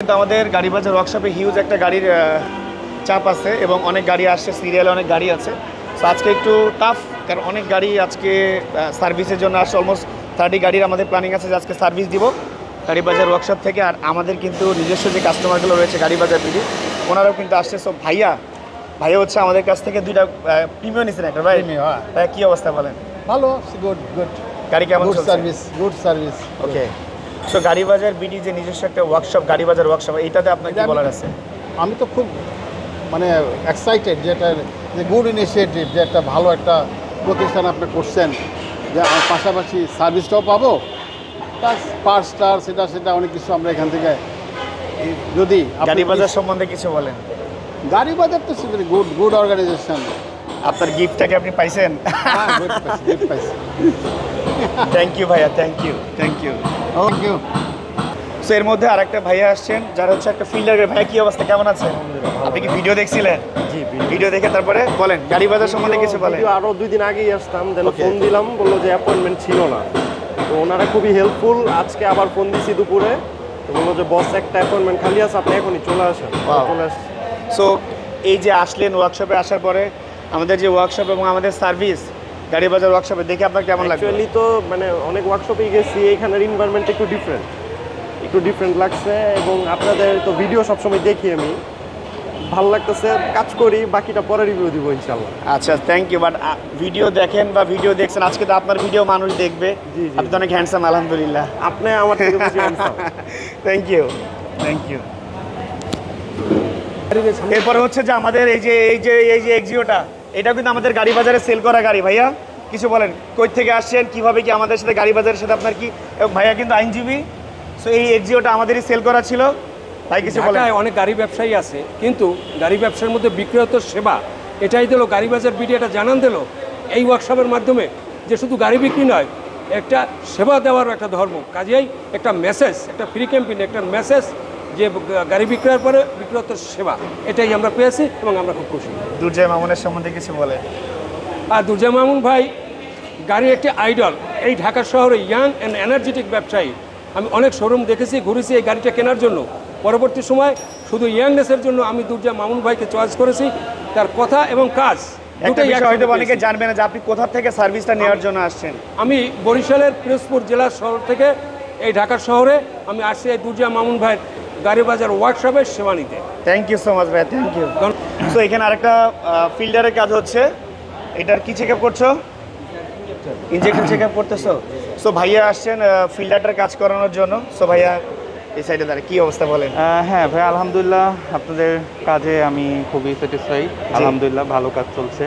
কিন্তু আমাদের গাড়ি বাজার ওয়ার্কশপে হিউজ একটা গাড়ির চাপ আছে এবং অনেক গাড়ি আসছে সিরিয়ালে অনেক গাড়ি আছে। তো আজকে একটু টাফ কারণ অনেক গাড়ি আজকে সার্ভিসের জন্য আসছে অলমোস্ট থার্টি গাড়ির আমাদের প্ল্যানিং আছে যে আজকে সার্ভিস দিব গাড়ি বাজার ওয়ার্কশপ থেকে। আর আমাদের কিন্তু নিজস্ব যে কাস্টমারগুলো রয়েছে গাড়ি বাজার থেকে ওনারাও কিন্তু আসছে। সব ভাইয়া ভাইয়া হচ্ছে আমাদের কাছ থেকে দুইটা প্রিমিয়াম নিচ্ছেন একটা ভাই হ্যাঁ। ভাইয়া কী অবস্থা বলেন? ভালো গুড গুড গাড়ি কেমন service good service okay so Gari Bazar BD যে নিজস্ব একটা ওয়ার্কশপ গাড়ি বাজার ওয়ার্কশপ এইটাতে আপনার কি বলার আছে? আমি তো খুব মানে এক্সাইটেড যে যেটা যে গুড ইনিশিয়েটিভ যে একটা ভালো একটা প্রতিষ্ঠান আপনি করছেন। যে পাশাপাশি সার্ভিসটাও পাবো। প্লাস পার্স টার সেটা সেটা অনেক কিছু আমরা এখান থেকে যদি গাড়ি বাজার সম্বন্ধে কিছু বলেন। গাড়ি বাজার তো গুড গুড অর্গানাইজেশন আপনার গিফটটাকে আপনি পাইছেন? থ্যাংক ইউ ভাইয়া thank you thank you so এর মধ্যে আরেকটা ভাইয়া আসছেন যারা হচ্ছে একটা ফিল্ডারের ভাইয়া কি অবস্থা? কেমন আছেন? আপনি কি ভিডিও দেখছিলেন? জি ভিডিও দেখে তারপরে বলেন গাড়ি বাজার সম্বন্ধে কিছু বলেন। আরও দুই দিন আগেই আসতাম দেন ফোন দিলাম বলল যে অ্যাপয়েন্টমেন্ট ছিল না। তো ওনারা খুবই হেল্পফুল আজকে আবার ফোন দিছি দুপুরে। তো বলল যে বস একটা অ্যাপয়েন্টমেন্ট খালি আছে আপনি এখনই চলে আসেন. চলে আসছি। সো এই যে আসলেন ওয়ার্কশপে আসার পরে আমাদের যে ওয়ার্কশপ এবং আমাদের সার্ভিস গাড়ি বাজার ওয়ার্কশপে দেখে আপনার কেমন লাগবে অ্যাকচুয়ালি তো মানে অনেক ওয়ার্কশপেই গেছি এখানের ইনভারনমেন্ট একটু ডিফারেন্ট একটু ডিফারেন্ট লাগছে এবং আপনাদের তো ভিডিও সবসময় দেখি আমি। ভালো লাগতেছে কাজ করি বাকিটা পরে রিভিউ দিব ইনশাল্লাহ আচ্ছা থ্যাংক ইউ বাট ভিডিও দেখেন বা ভিডিও দেখছেন আজকে তো আপনার ভিডিও মানুষ দেখবে। আপনি তো অনেক হ্যান্ডসাম আলহামদুলিল্লাহ। আপনি আমার থেকে থ্যাংক ইউ থ্যাংক ইউ এরপরে হচ্ছে যে আমাদের এই যে এই যে এই যে এক্সিওটা এটা কিন্তু আমাদের গাড়ি বাজারে সেল করা গাড়ি। ভাইয়া, কিছু বলেন, কই থেকে আসছেন, কীভাবে কি আমাদের সাথে গাড়ি বাজারের সাথে আপনার কি ভাইয়া কিন্তু আইনজীবী সো এই এক্সিওটা আমাদেরই সেল করা ছিল। ভাই, কিছু বলেন। অনেক গাড়ি ব্যবসায়ী আছে, কিন্তু গাড়ি ব্যবসার মধ্যে বিক্রয়তর সেবা, এটাই দিল, গাড়ি বাজার বিডি জানান দিল, এই ওয়ার্কশপের মাধ্যমে যে শুধু গাড়ি বিক্রি নয়, একটা সেবা দেওয়ার একটা ধর্ম। কাজেই একটা মেসেজ একটা ফ্রি ক্যাম্পেইন একটা মেসেজ যে গাড়ি বিক্রয়ের পরে বিক্রয়তর সেবা এটাই আমরা পেয়েছি এবং আমরা খুব খুশি। দুর্জয় মামুনের সম্বন্ধে কিছু বলে। আর দুর্জা মামুন ভাই গাড়ির একটি আইডল এই ঢাকা শহরে ইয়াং অ্যান্ড এনার্জেটিক ব্যবসায়ী। আমি অনেক শোরুম দেখেছি ঘুরেছি এই গাড়িটা কেনার জন্য। পরবর্তী সময় শুধু ইয়াংনেসের জন্য আমি দুর্জা মামুন ভাইকে চয়েস করেছি। তার কথা এবং কাজ হয়তো অনেকে জানবে না যে আপনি কোথা থেকে সার্ভিসটা নেওয়ার জন্য আসছেন। আমি বরিশালের পিরোজপুর জেলার শহর থেকে এই ঢাকা শহরে আমি আসছি এই দুর্জা মামুন ভাইয়ের গাড়ি বাজার ওয়ার্কশপের সেবা নিতে। থ্যাংক ইউ সো মাচ ভাই থ্যাংক ইউ সো এখানে আরেকটা ফিল্ডারের কাজ হচ্ছে। এটার কি চেক আপ করছ? ইঞ্জেকশন চেক আপ করতেছো? সো ভাইয়া আসছেন ফিল্ডারটার কাজ করানোর জন্য। সো ভাইয়া এই সাইডে দাঁড়িয়ে কি অবস্থা বলেন? হ্যাঁ ভাই আলহামদুলিল্লাহ আপনাদের কাজে আমি খুবই স্যাটিসফাই আলহামদুলিল্লাহ ভালো কাজ চলছে।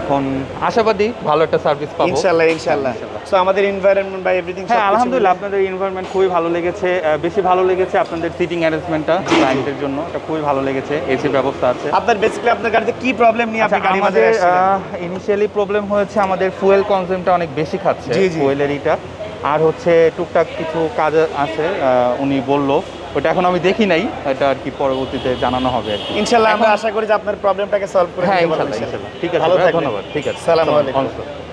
এখন আশাবাদী ভালো একটা সার্ভিস পাবো। ইনশাল্লাহ ইনশাল্লাহ সো আমাদের এনভায়রনমেন্ট বা এভরিথিং হ্যাঁ আলহামদুলিল্লাহ আপনাদের এনভায়রনমেন্ট খুবই ভালো লেগেছে। বেশি ভালো লেগেছে আপনাদের সিটিং অ্যারেঞ্জমেন্টটা ক্লায়েন্টের জন্য। এটা খুবই ভালো লেগেছে এসির ব্যবস্থা আছে। আপনার বেসিক্যালি আপনার গাড়িতে কি প্রবলেম নিয়ে আপনি আচ্ছা, গাড়ি আমাদের বাজারে ইনিশিয়ালি প্রবলেম হয়েছে আমাদের ফুয়েল কনজিউমটা অনেক বেশি খাচ্ছে। ফুয়েলের ইটা। আর হচ্ছে টুকটাক কিছু কাজ আছে আহ, উনি বলল ওটা এখন আমি দেখি নাই এটা আর কি পরবর্তীতে জানানো হবে আর কি। ইনশাল্লাহ আমরা আশা করি যে আপনার প্রবলেমটাকে সলভ করে হ্যাঁ ইনশাল্লাহ ঠিক আছে ভালো ধন্যবাদ। ঠিক আছে সালাম। আলাইকুম।